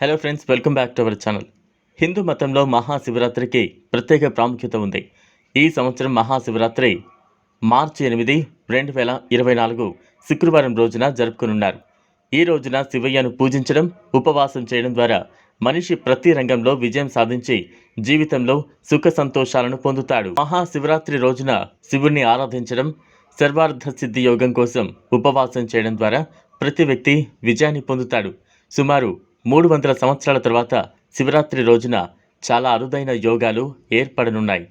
Hello friends welcome back to our channel Hindu మతంలో మహాశివరాత్రికి ప్రత్యేక ప్రాముఖ్యత ఉంది. ఈ సంవత్సరం మహాశివరాత్రి మార్చి ఎనిమిది రెండు వేల ఇరవై నాలుగు శుక్రవారం రోజున జరుపుకునున్నారు. ఈ రోజున శివయ్యను పూజించడం ఉపవాసం చేయడం ద్వారా మనిషి ప్రతి రంగంలో విజయం సాధించి జీవితంలో సుఖ సంతోషాలను పొందుతాడు. మహాశివరాత్రి రోజున శివుణ్ణి ఆరాధించడం సర్వార్థ సిద్ధి యోగం కోసం ఉపవాసం చేయడం ద్వారా ప్రతి వ్యక్తి విజయాన్ని పొందుతాడు. సుమారు మూడు వందల సంవత్సరాల తర్వాత శివరాత్రి రోజున చాలా అరుదైన యోగాలు ఏర్పడనున్నాయి.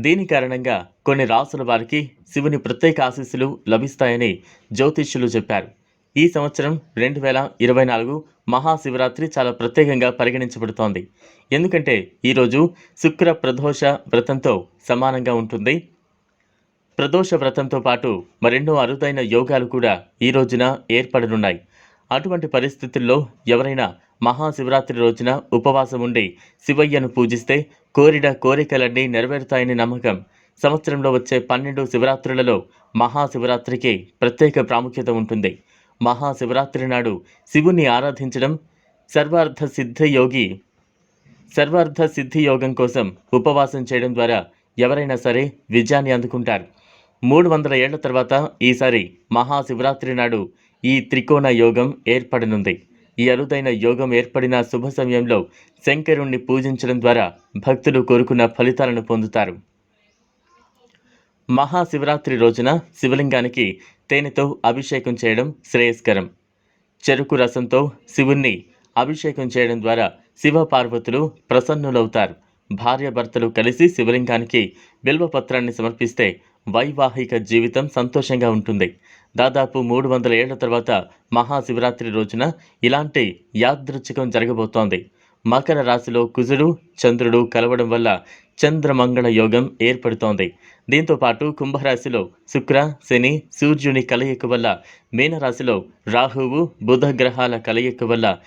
దీని కారణంగా కొన్ని రాసుల వారికి శివుని ప్రత్యేక ఆశీస్సులు లభిస్తాయని జ్యోతిష్యులు చెప్పారు. ఈ సంవత్సరం రెండు వేల ఇరవై నాలుగు మహాశివరాత్రి చాలా ప్రత్యేకంగా పరిగణించబడుతోంది. ఎందుకంటే ఈరోజు శుక్ర ప్రదోష వ్రతంతో సమానంగా ఉంటుంది. ప్రదోష వ్రతంతో పాటు మరెన్నో అరుదైన యోగాలు కూడా ఈ రోజున ఏర్పడనున్నాయి. అటువంటి పరిస్థితుల్లో ఎవరైనా మహాశివరాత్రి రోజున ఉపవాసం ఉండి శివయ్యను పూజిస్తే కోరిన కోరికలన్నీ నెరవేరుతాయని నమ్మకం. సంవత్సరంలో వచ్చే పన్నెండు శివరాత్రులలో మహాశివరాత్రికి ప్రత్యేక ప్రాముఖ్యత ఉంటుంది. మహాశివరాత్రి నాడు శివుని ఆరాధించడం సర్వార్థ సిద్ధ యోగి సర్వార్థ సిద్ధి యోగం కోసం ఉపవాసం చేయడం ద్వారా ఎవరైనా సరే విజయాన్ని అందుకుంటారు. మూడు వందల ఏళ్ళ తర్వాత ఈసారి మహాశివరాత్రి నాడు ఈ త్రికోణ యోగం ఏర్పడనుంది. ఈ అరుదైన యోగం ఏర్పడిన శుభ సమయంలో శంకరుణ్ణి పూజించడం ద్వారా భక్తులు కోరుకున్న ఫలితాలను పొందుతారు. మహాశివరాత్రి రోజున శివలింగానికి తేనెతో అభిషేకం చేయడం శ్రేయస్కరం. చెరుకు రసంతో శివుణ్ణి అభిషేకం చేయడం ద్వారా శివ పార్వతులు ప్రసన్నులవుతారు భార్యాభర్తలు కలిసి శివలింగానికి బిల్వపత్రాన్ని సమర్పిస్తే వైవాహిక జీవితం సంతోషంగా ఉంటుంది. దాదాపు మూడు వందల ఏళ్ళ తర్వాత మహాశివరాత్రి రోజున ఇలాంటి యాదృచ్ఛికం జరగబోతోంది. మకర రాశిలో కుజుడు చంద్రుడు కలవడం వల్ల చంద్రమంగళ యోగం ఏర్పడుతోంది. దీంతో పాటు కుంభరాశిలో శుక్ర శని సూర్యుని కలయిక వల్ల మీనరాశిలో రాహువు బుధ గ్రహాల కలయిక వల్ల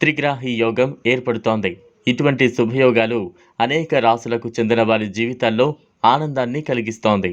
త్రిగ్రాహి యోగం ఏర్పడుతోంది. ఇటువంటి శుభయోగాలు అనేక రాశులకు చెందిన వారి జీవితాల్లో ఆనందాన్ని కలిగిస్తోంది.